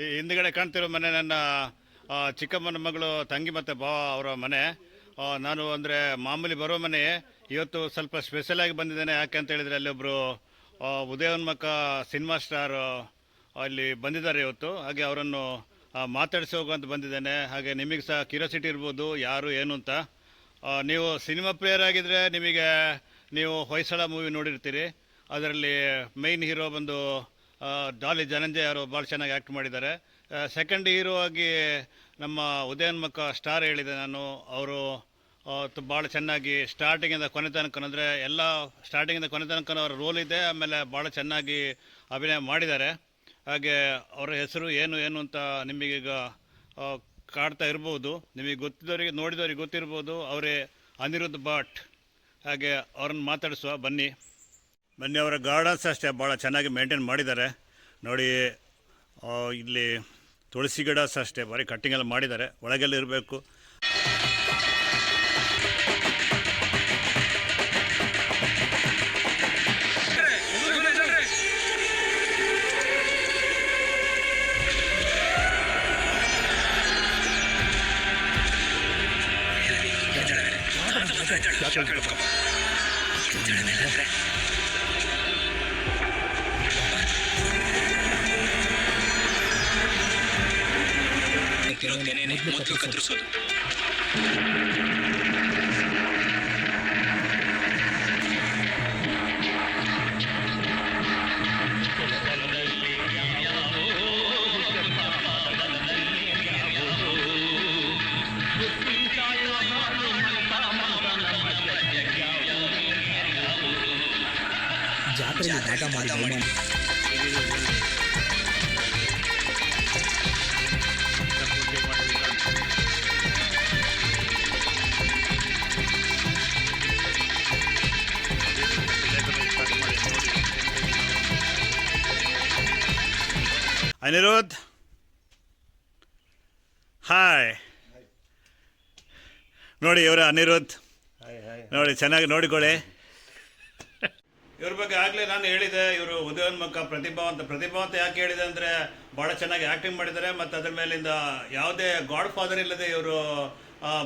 ಈ ಹಿಂದ್ಗಡೆ ಕಾಣ್ತಿರೋ ಮನೆ ನನ್ನ ಚಿಕ್ಕಮ್ಮನ ಮಗಳು ತಂಗಿ ಮತ್ತು ಭಾವ ಅವರ ಮನೆ. ನಾನು ಅಂದರೆ ಮಾಮೂಲಿ ಬರೋ ಮನೆ. ಇವತ್ತು ಸ್ವಲ್ಪ ಸ್ಪೆಷಲ್ ಆಗಿ ಬಂದಿದ್ದೇನೆ. ಯಾಕೆ ಅಂತ ಹೇಳಿದರೆ ಅಲ್ಲೊಬ್ಬರು ಉದಯೋನ್ಮುಖ ಸಿನಿಮಾ ಸ್ಟಾರ್ ಅಲ್ಲಿ ಬಂದಿದ್ದಾರೆ ಇವತ್ತು. ಹಾಗೆ ಅವರನ್ನು ಮಾತಾಡಿಸಿ ಹೋಗುವಂತ ಬಂದಿದ್ದೇನೆ. ಹಾಗೆ ನಿಮಗೆ ಸಹ ಕ್ಯೂರಿಯಾಸಿಟಿ ಇರ್ಬೋದು, ಯಾರು, ಏನು ಅಂತ. ನೀವು ಸಿನಿಮಾ ಪ್ಲೇಯರ್ ಆಗಿದ್ದರೆ ನಿಮಗೆ, ನೀವು ಹೊಯ್ಸಳ ಮೂವಿ ನೋಡಿರ್ತೀರಿ. ಅದರಲ್ಲಿ ಮೈನ್ ಹೀರೋ ಬಂದು ಡಾಲಿ ಜನಂಜಯ ಅವರು ಭಾಳ ಚೆನ್ನಾಗಿ ಆ್ಯಕ್ಟ್ ಮಾಡಿದ್ದಾರೆ. ಸೆಕೆಂಡ್ ಹೀರೋ ಆಗಿ ನಮ್ಮ ಉದಯನ್ಮುಖ ಸ್ಟಾರ್ ಹೇಳಿದೆ ನಾನು. ಅವರು ಭಾಳ ಚೆನ್ನಾಗಿ ಸ್ಟಾರ್ಟಿಂಗಿಂದ ಕೊನೆ ತನಕ, ಅಂದರೆ ಎಲ್ಲ ಸ್ಟಾರ್ಟಿಂಗಿಂದ ಕೊನೆ ತನಕ ಅವರ ರೋಲ್ ಇದೆ, ಆಮೇಲೆ ಭಾಳ ಚೆನ್ನಾಗಿ ಅಭಿನಯ ಮಾಡಿದ್ದಾರೆ. ಹಾಗೆ ಅವರ ಹೆಸರು ಏನು ಏನು ಅಂತ ನಿಮಗೀಗ ಕಾಡ್ತಾ ಇರ್ಬೋದು. ನಿಮಗೆ ಗೊತ್ತಿದ್ದವರಿಗೆ, ನೋಡಿದವರಿಗೆ ಗೊತ್ತಿರ್ಬೋದು. ಅವರೇ ಅನಿರುದ್ಧ ಭಟ್. ಹಾಗೆ ಅವ್ರನ್ನ ಮಾತಾಡಿಸುವ, ಬನ್ನಿ. ಬನ್ನಿ ಅವರ ಗಾರ್ಡನ್ಸ್ ಅಷ್ಟೇ ಭಾಳ ಚೆನ್ನಾಗಿ ಮೇಂಟೈನ್ ಮಾಡಿದ್ದಾರೆ. ನೋಡಿ ಇಲ್ಲಿ ತುಳಸಿ ಗಿಡ ಸಹ ಅಷ್ಟೇ, ಬರೀ ಕಟ್ಟಿಂಗ್ ಎಲ್ಲ ಮಾಡಿದ್ದಾರೆ. ಒಳಗೆಲ್ಲ ಇರಬೇಕು. ಕೆನೆನೆ ಮೊದಲು ಕತ್ತರಿಸೋದು ಜಾತ್ರೆಗೆ ಆಟ ಮಾಡಿ ಅನಿರುದ್ಧ್. ಹಾಯ್ ನೋಡಿ ಇವರು ಅನಿರುದ್ಧ್. ನೋಡಿ ಚೆನ್ನಾಗಿ ನೋಡಿಕೊಳ್ಳಿ. ಇವ್ರ ಬಗ್ಗೆ ಆಗಲೇ ನಾನು ಹೇಳಿದೆ ಇವರು ಉದಯೋನ್ಮುಖ ಪ್ರತಿಭಾವಂತ. ಪ್ರತಿಭಾವಂತ ಯಾಕೆ ಹೇಳಿದೆ ಅಂದರೆ ಭಾಳ ಚೆನ್ನಾಗಿ ಆ್ಯಕ್ಟಿಂಗ್ ಮಾಡಿದ್ದಾರೆ ಮತ್ತು ಅದ್ರ ಮೇಲಿಂದ ಯಾವುದೇ ಗಾಡ್ ಫಾದರ್ ಇಲ್ಲದೆ ಇವರು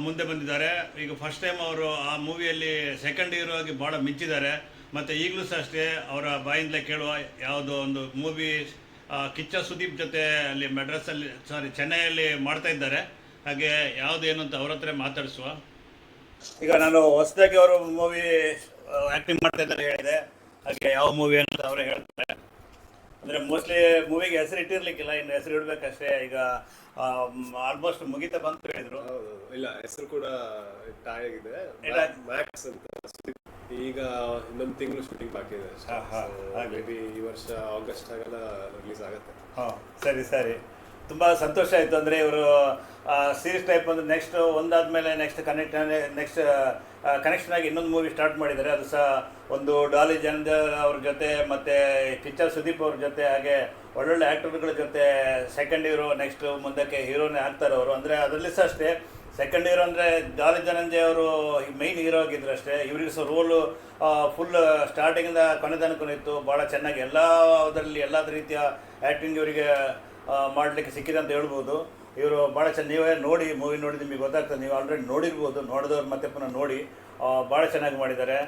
ಮುಂದೆ ಬಂದಿದ್ದಾರೆ. ಈಗ ಫಸ್ಟ್ ಟೈಮ್ ಅವರು ಆ ಮೂವಿಯಲ್ಲಿ ಸೆಕೆಂಡ್ ಹೀರೋ ಆಗಿ ಭಾಳ ಮಿಂಚಿದ್ದಾರೆ. ಮತ್ತು ಈಗಲೂ ಸಹ ಅಷ್ಟೇ ಅವರ ಬಾಯಿಂದಲೇ ಕೇಳುವ ಯಾವುದೋ ಒಂದು ಮೂವಿ ಕಿಚ್ಚ ಸುದೀಪ್ ಜೊತೆ ಅಲ್ಲಿ ಮೆಡ್ರಾಸಲ್ಲಿ ಸಾರಿ ಚೆನ್ನೈಯಲ್ಲಿ ಮಾಡ್ತಾ ಇದ್ದಾರೆ. ಹಾಗೆ ಯಾವುದೇನು ಅಂತ ಅವ್ರ ಹತ್ರ ಮಾತಾಡಿಸುವ. ಈಗ ನಾನು ಹೊಸದಾಗಿ ಅವರು ಮೂವಿ ಆ್ಯಕ್ಟಿಂಗ್ ಮಾಡ್ತಾ ಇದ್ದಾರೆ ಹೇಳಿದೆ. ಹಾಗೆ ಯಾವ ಮೂವಿ ಅಂತ ಅವರೇ ಹೇಳ್ತಾರೆ. ಅಂದರೆ ಮೋಸ್ಟ್ಲಿ ಮೂವಿಗೆ ಹೆಸರು ಇಟ್ಟಿರ್ಲಿಕ್ಕಿಲ್ಲ ಇನ್ನು ಹೆಸರು ಇಡಬೇಕಷ್ಟೇ. ಈಗ ಆಲ್ಮೋಸ್ಟ್ ಮುಗಿತ ಬಂತು ಹೇಳಿದ್ರು. ಇಲ್ಲ ಹೆಸರು ಕೂಡ ಆಗಿದೆ ಮ್ಯಾಕ್ಸ್ ಅಂತ ಈಗ ಇನ್ನೊಂದು ತಿಂಗಳು ಶೂಟಿಂಗ್ ಬಾಕಿ ಇದೆ. ಮೇ ಬಿ ಈ ವರ್ಷ ಆಗಸ್ಟ್ ಆಗಲ್ಲ ರಿಲೀಸ್ ಆಗುತ್ತೆ. ಹಾಂ ಸರಿ ಸರಿ. ತುಂಬ ಸಂತೋಷ ಆಯಿತು. ಅಂದರೆ ಇವರು ಸೀರೀಸ್ ಟೈಪ್ ಅಂದರೆ ನೆಕ್ಸ್ಟ್ ಒಂದಾದ್ಮೇಲೆ ನೆಕ್ಸ್ಟ್ ಕನೆಕ್ಟ್ ನೆಕ್ಸ್ಟ್ ಕನೆಕ್ಷನ್ ಆಗಿ ಇನ್ನೊಂದು ಮೂವಿ ಸ್ಟಾರ್ಟ್ ಮಾಡಿದ್ದಾರೆ. ಅದು ಸಹ ಒಂದು ಡಾಲಿ ಜನದ ಅವ್ರ ಜೊತೆ ಮತ್ತು ಕಿಚ್ಚ ಸುದೀಪ್ ಅವ್ರ ಜೊತೆ ಹಾಗೆ ಒಳ್ಳೊಳ್ಳೆ ಆ್ಯಕ್ಟರ್ಗಳ ಜೊತೆ ಸೆಕೆಂಡ್ ಹೀರೋ ನೆಕ್ಸ್ಟ್ ಮುಂದಕ್ಕೆ ಹೀರೋನೇ ಆಗ್ತಾರೆ ಅವರು. ಅಂದರೆ ಅದರಲ್ಲಿ ಸಹ ಅಷ್ಟೇ ಸೆಕೆಂಡ್ ಹೀರೋ ಅಂದರೆ ಡಾಲಿ ಧನಂಜಯ ಅವರು ಮೈನ್ ಹೀರೋ ಆಗಿದ್ರು ಅಷ್ಟೇ. ಇವರಿಗೆ ಸಹ ರೋಲು ಫುಲ್ ಸ್ಟಾರ್ಟಿಂಗಿಂದ ಕೊನೆ ತನಕ ಇತ್ತು. ಭಾಳ ಚೆನ್ನಾಗಿ ಎಲ್ಲ ಅದರಲ್ಲಿ ಎಲ್ಲ ರೀತಿಯ ಆ್ಯಕ್ಟಿಂಗ್ ಇವರಿಗೆ ಮಾಡಲಿಕ್ಕೆ ಸಿಕ್ಕಿದೆ ಅಂತ ಹೇಳ್ಬೋದು. ಇವರು ಭಾಳ ಚೆನ್ನಾಗಿ ನೀವೇ ನೋಡಿ ಮೂವಿ ನೋಡಿ ನಿಮಗೆ ಗೊತ್ತಾಗ್ತದೆ. ನೀವು ಆಲ್ರೆಡಿ ನೋಡಿರ್ಬೋದು. ನೋಡಿದವ್ರು ಮತ್ತೆ ಪುನಃ ನೋಡಿ. ಭಾಳ ಚೆನ್ನಾಗಿ ಮಾಡಿದ್ದಾರೆ.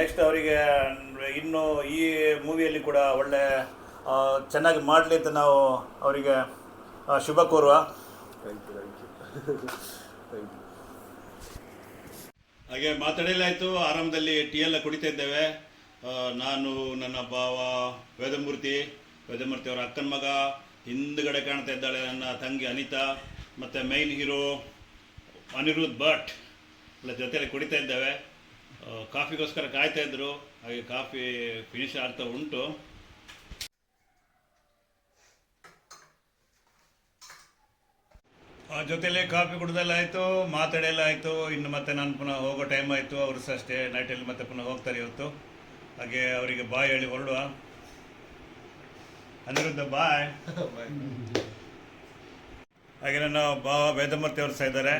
ನೆಕ್ಸ್ಟ್ ಅವರಿಗೆ, ಇನ್ನು ಈ ಮೂವಿಯಲ್ಲಿ ಕೂಡ ಒಳ್ಳೆ ಚೆನ್ನಾಗಿ ಮಾಡಲಿ ಅಂತ ನಾವು ಅವರಿಗೆ ಶುಭ ಕೋರುವ. ಹಾಗೆ ಮಾತಾಡಲಾಯಿತು ಆರಂಭದಲ್ಲಿ ಟೀ ಎಲ್ಲ ಕುಡಿತಾ ಇದ್ದೇವೆ. ನಾನು ನನ್ನ ಭಾವ ವೇದಮೂರ್ತಿ. ವೇದಮೂರ್ತಿ ಅವರ ಅಕ್ಕನ ಮಗ. ಹಿಂದ್ಗಡೆ ಕಾಣ್ತಾ ಇದ್ದಾಳೆ ನನ್ನ ತಂಗಿ ಅನಿತಾ, ಮತ್ತು ಮೈನ್ ಹೀರೋ ಅನಿರುದ್ ಭಟ್. ಎಲ್ಲ ಜೊತೆಯಲ್ಲಿ ಕುಡಿತಾ ಇದ್ದಾವೆ. ಕಾಫಿಗೋಸ್ಕರ ಕಾಯ್ತಾ ಇದ್ರು. ಹಾಗೆ ಕಾಫಿ ಫಿನಿಶ್ ಆಗ್ತಾ ಉಂಟು. ಆ ಜೊತೆಲಿ ಕಾಫಿ ಕುಡ್ದೆಲ್ಲ ಆಯಿತು ಮಾತಾಡೆಲ್ಲ ಆಯಿತು. ಇನ್ನು ಮತ್ತೆ ನಾನು ಪುನಃ ಹೋಗೋ ಟೈಮ್ ಆಯಿತು. ಅವರು ಸಹ ಅಷ್ಟೇ ನೈಟಲ್ಲಿ ಮತ್ತೆ ಪುನಃ ಹೋಗ್ತಾರೆ ಇವತ್ತು. ಹಾಗೆ ಅವರಿಗೆ ಬಾಯಿ ಹೇಳಿ ಹೊರಡುವ. ಅನಿರುದ್ಧ ಬಾಯ್ ಹಾಗೆ ನನ್ನ ಭಾವ ವೇದಮೂರ್ತಿ ಅವರು ಸಹ ಇದ್ದಾರೆ.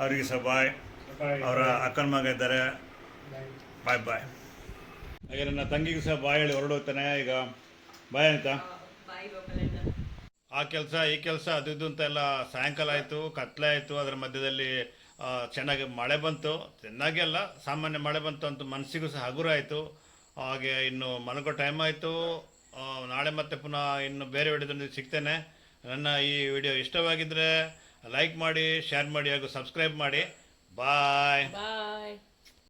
ಅವರಿಗೆ ಸಹ ಬಾಯ್ ಅವರ ಅಕ್ಕನ ಮಗ ಇದ್ದಾರೆ. ಬಾಯ್ ಬಾಯ್ ಹಾಗೆ ನನ್ನ ತಂಗಿಗೂ ಸಹ ಬಾಯ್ ಹೇಳಿ ಹೊರಡುತ್ತಾನೆ ಈಗ ಬಾಯ್ ಆಯ್ತಾ? ಆ ಕೆಲಸ ಈ ಕೆಲಸ ಅದು ಇದು ಅಂತ ಎಲ್ಲ ಸಾಯಂಕಾಲ ಆಯಿತು ಕತ್ಲೆ ಆಯಿತು. ಅದರ ಮಧ್ಯದಲ್ಲಿ ಚೆನ್ನಾಗಿ ಮಳೆ ಬಂತು. ಚೆನ್ನಾಗಿ ಅಲ್ಲ ಸಾಮಾನ್ಯ ಮಳೆ ಬಂತು ಅಂತ ಮನಸ್ಸಿಗೂ ಸಹ ಹಗುರ ಆಯಿತು. ಹಾಗೆ ಇನ್ನು ಮಲಗೋ ಟೈಮ್ ಆಯಿತು. ನಾಳೆ ಮತ್ತೆ ಪುನಃ ಇನ್ನು ಬೇರೆ ವಿಡಿಯೋದೊಂದಿಗೆ ಸಿಗ್ತೇನೆ. ನನ್ನ ಈ ವಿಡಿಯೋ ಇಷ್ಟವಾಗಿದ್ದರೆ ಲೈಕ್ ಮಾಡಿ ಶೇರ್ ಮಾಡಿ ಹಾಗೂ ಸಬ್ಸ್ಕ್ರೈಬ್ ಮಾಡಿ. ಬಾಯ್ ಬಾಯ್